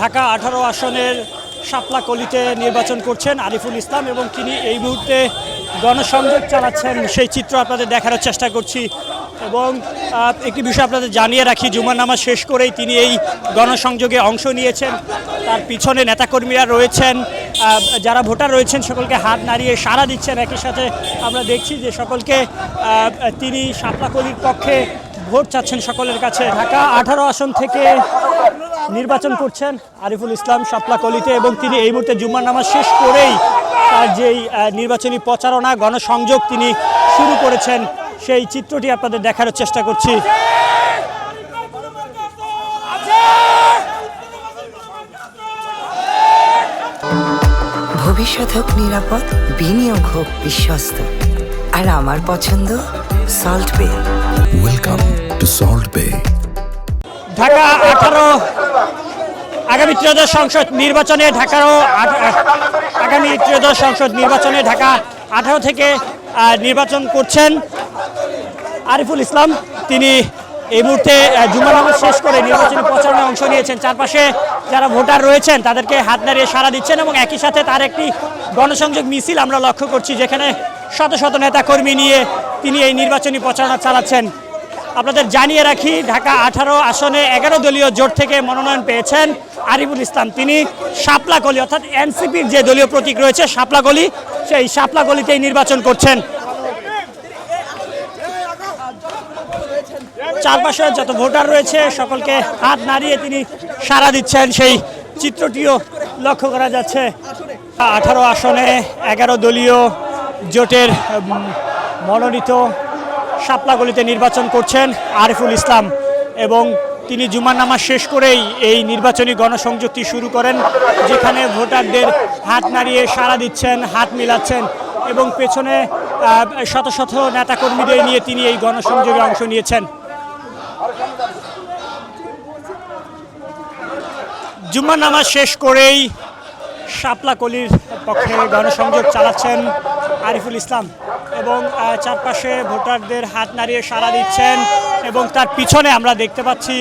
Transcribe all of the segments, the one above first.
ঢাকা আঠারো আসনের শাপলা কলিতে নির্বাচন করছেন আরিফুল ইসলাম এবং তিনি এই মুহূর্তে গণসংযোগ চালাচ্ছেন। সেই চিত্র আপনাদের দেখানোর চেষ্টা করছি এবং একটি বিষয় আপনাদের জানিয়ে রাখি, জুমার নামাজ শেষ করেই তিনি এই গণসংযোগে অংশ নিয়েছেন। তার পিছনে নেতাকর্মীরা রয়েছেন যারা ভোটার রয়েছেন, সকলকে হাত নাড়িয়ে সাড়া দিচ্ছেন। একই সাথে আমরা দেখছি যে সকলকে তিনি শাপলাকলির পক্ষে ভোট চাচ্ছেন সকলের কাছে। ঢাকা আঠারো আসন থেকে নির্বাচন করছেন আরিফুল ইসলাম শাপলাকলিতে এবং তিনি এই মুহূর্তে জুম্মার নামাজ শেষ করেই তার যেই নির্বাচনী প্রচারণা, গণসংযোগ তিনি শুরু করেছেন। সেই চিত্রটি আপনাদের দেখানোর চেষ্টা করছি। ভবিষ্যৎ হোক নিরাপদ, বিনিয়োগ হোক বিশ্বস্ত। আর আমার পছন্দ সল্ট বে ঢাকা আঠারো, আগামী ত্রয়োদশ সংসদ নির্বাচনে ঢাকারও আগামী ত্রয়োদশ সংসদ নির্বাচনে ঢাকা আঠারো থেকে নির্বাচন করছেন আরিফুল ইসলাম। তিনি এই মুহূর্তে জুম্মা নামাজ শেষ করে নির্বাচনী প্রচারণায় অংশ নিয়েছেন। চারপাশে যারা ভোটার রয়েছেন, তাদেরকে হাত নাড়িয়ে সাড়া দিচ্ছেন এবং একই সাথে তার একটি গণসংযোগ মিছিল আমরা লক্ষ্য করছি, যেখানে শত শত নেতাকর্মী নিয়ে তিনি এই নির্বাচনী প্রচারণা চালাচ্ছেন। আপনাদের জানিয়ে রাখি, ঢাকা আঠারো আসনে এগারো দলীয় জোট থেকে মনোনয়ন পেয়েছেন আরিফুল ইসলাম। তিনি শাপলাকলি অর্থাৎ এনসিপির যে দলীয় প্রতীক রয়েছে শাপলাকলি সেই শাপলাকলিতেই নির্বাচন করছেন। চারপাশে যত ভোটার রয়েছে, সকলকে হাত নাড়িয়ে তিনি সাড়া দিচ্ছেন। সেই চিত্রটিও লক্ষ্য করা যাচ্ছে। আঠারো আসনে এগারো দলীয় জোটের মনোনীত শাপলাগলিতে নির্বাচন করছেন আরিফুল ইসলাম এবং তিনি জুমার নামাজ শেষ করেই এই নির্বাচনী গণসংযুক্তি শুরু করেন, যেখানে ভোটারদের হাত নাড়িয়ে সাড়া দিচ্ছেন, হাত মিলাচ্ছেন এবং পেছনে শত শত নেতাকর্মীদের নিয়ে তিনি এই গণসংযোগে অংশ নিয়েছেন। জুম্মার নামাজ শেষ করেই শাপলাকলির পক্ষে গণসংযোগ চালাচ্ছেন আরিফুল ইসলাম এবং চারপাশে ভোটারদের হাত নাড়িয়ে সাড়া দিচ্ছেন এবং তার পিছনে আমরা দেখতে পাচ্ছি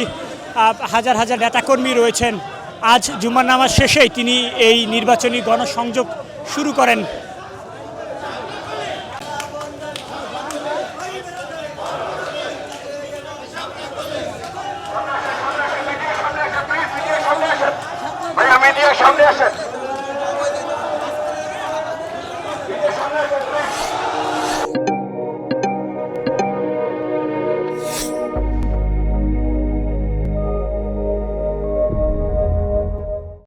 হাজার হাজার নেতাকর্মী রয়েছেন। আজ জুমার নামাজ শেষেই তিনি এই নির্বাচনী গণসংযোগ শুরু করেন।